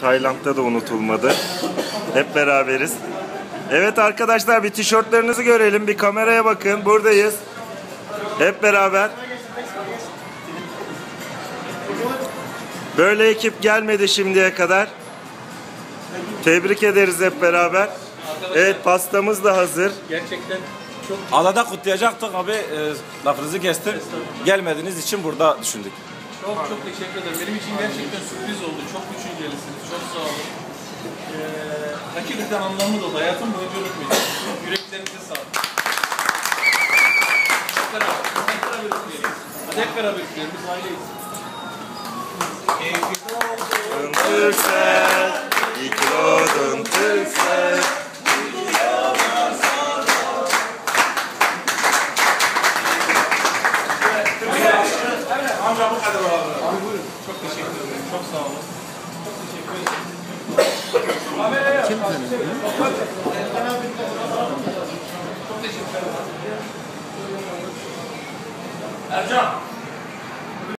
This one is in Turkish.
Tayland'da da unutulmadı. Hep beraberiz. Evet arkadaşlar bir tişörtlerinizi görelim. Bir kameraya bakın. Buradayız. Hep beraber. Böyle ekip gelmedi şimdiye kadar. Tebrik ederiz hep beraber. Evet pastamız da hazır. Gerçekten çok Adada kutlayacaktık abi e, lafınızı kestim. Gelmediğiniz için burada düşündük. çok çok teşekkür ederim. Benim için gerçekten sürpriz oldu. Hakikaten anlamlı dolu. Hayatım boyunca unutmayacağım. Yüreklerinize sağlık. Hep beraber. Hep beraber üfleyelim. Hadi hep beraber üfleyelim. Biz aileyiz. İyi ki doğdun. Türksel, iyi ki doğdun Türksel. Çok teşekkür ederim. Çok sağ olun. Çok teşekkür ederim. Ederim. Ercan.